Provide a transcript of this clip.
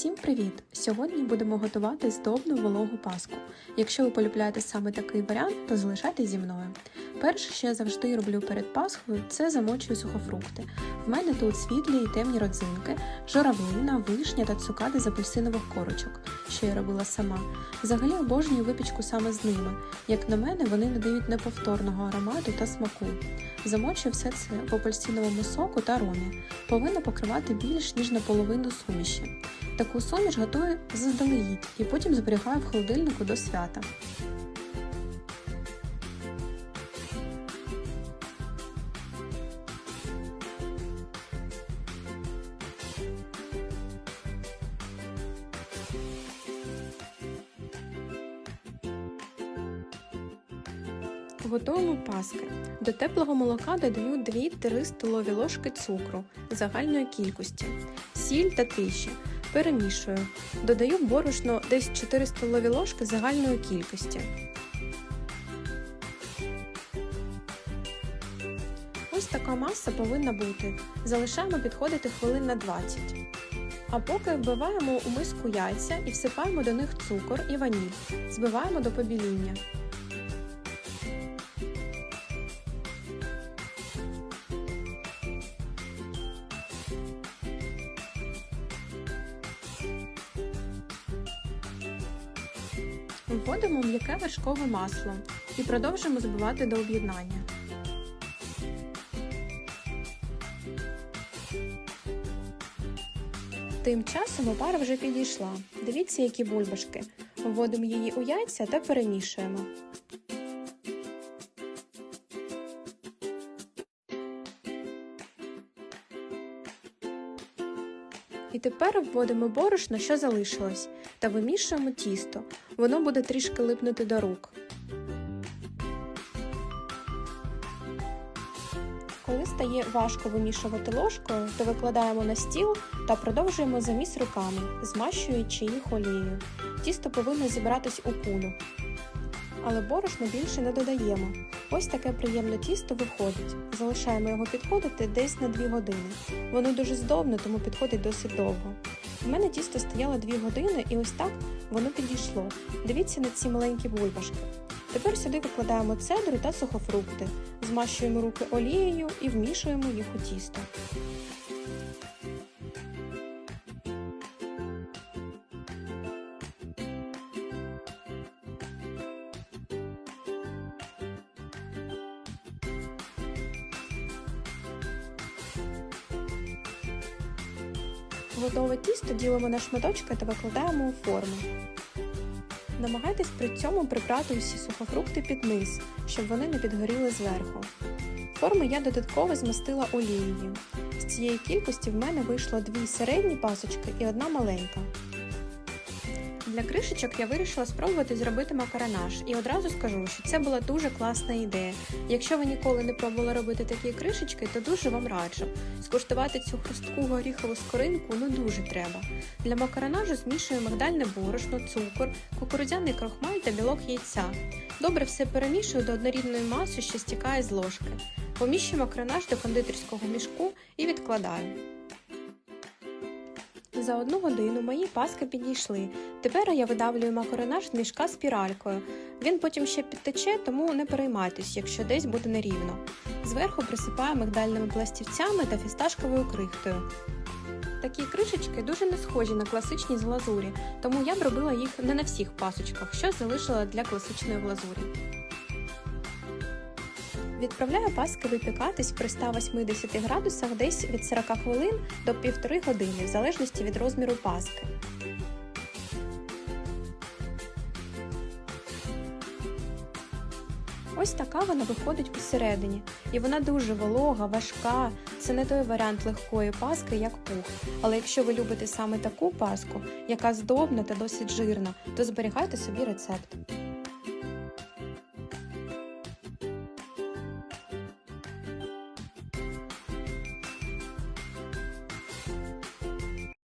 Всім привіт! Сьогодні будемо готувати здобну вологу паску. Якщо ви полюбляєте саме такий варіант, то залишайтесь зі мною. Перше, що я завжди роблю перед пасхою, це замочую сухофрукти. В мене тут світлі і темні родзинки, журавлина, вишня та цукати з апельсинових корочок, що я робила сама. Взагалі обожнюю випічку саме з ними. Як на мене, вони надають неповторного аромату та смаку. Замочую все це в апельсиновому соку та ромі. Повинна покривати більш ніж наполовину суміші. Таку суміш готую заздалегідь і потім зберігаю в холодильнику до свята. Готуємо паски. До теплого молока додаю 2-3 столові ложки цукру загальної кількості, сіль та тиші. Перемішую. Додаю борошно десь 4 столові ложки загальної кількості. Ось така маса повинна бути. Залишаємо підходити хвилин на 20. А поки вбиваємо у миску яйця і всипаємо до них цукор і ваніль. Збиваємо до побіління. Вводимо м'яке вершкове масло і продовжуємо збивати до об'єднання. Тим часом опара вже підійшла. Дивіться, які бульбашки. Вводимо її у яйця та перемішуємо. І тепер вводимо борошно, що залишилось, та вимішуємо тісто. Воно буде трішки липнути до рук. Коли стає важко вимішувати ложкою, то викладаємо на стіл та продовжуємо заміс руками, змащуючи їх олією. Тісто повинно зібратись у кулю. Але борошна більше не додаємо. Ось таке приємне тісто виходить. Залишаємо його підходити десь на 2 години. Воно дуже здобне, тому підходить досить довго. У мене тісто стояло 2 години і ось так воно підійшло. Дивіться на ці маленькі бульбашки. Тепер сюди викладаємо цедру та сухофрукти, змащуємо руки олією і вмішуємо їх у тісто. Готове тісто ділимо на шматочки та викладаємо у форму. Намагайтесь при цьому прибрати усі сухофрукти під низ, щоб вони не підгоріли зверху. Форми я додатково змастила олією. З цієї кількості в мене вийшло дві середні пасочки і одна маленька. Для кришечок я вирішила спробувати зробити макаронаж і одразу скажу, що це була дуже класна ідея. Якщо ви ніколи не пробували робити такі кришечки, то дуже вам раджу. Скуштувати цю хрустку горіхову скоринку ну дуже треба. Для макаронажу змішую мигдальне борошно, цукор, кукурудзяний крохмаль та білок яйця. Добре все перемішую до однорідної маси, що стікає з ложки. Поміщую макаронаж до кондитерського мішку і відкладаю. За одну годину мої паски підійшли. Тепер я видавлюю макаронаж з мішка спіралькою. Він потім ще підтече, тому не переймайтесь, якщо десь буде нерівно. Зверху присипаю мигдальними пластівцями та фісташковою крихтою. Такі кришечки дуже не схожі на класичні з глазурі, тому я б робила їх не на всіх пасочках, що залишила для класичної глазурі. Відправляю паски випікатись при 180 градусах десь від 40 хвилин до 1,5 години, в залежності від розміру паски. Ось така вона виходить посередині. І вона дуже волога, важка. Це не той варіант легкої паски, як пух. Але якщо ви любите саме таку паску, яка здобна та досить жирна, то зберігайте собі рецепт.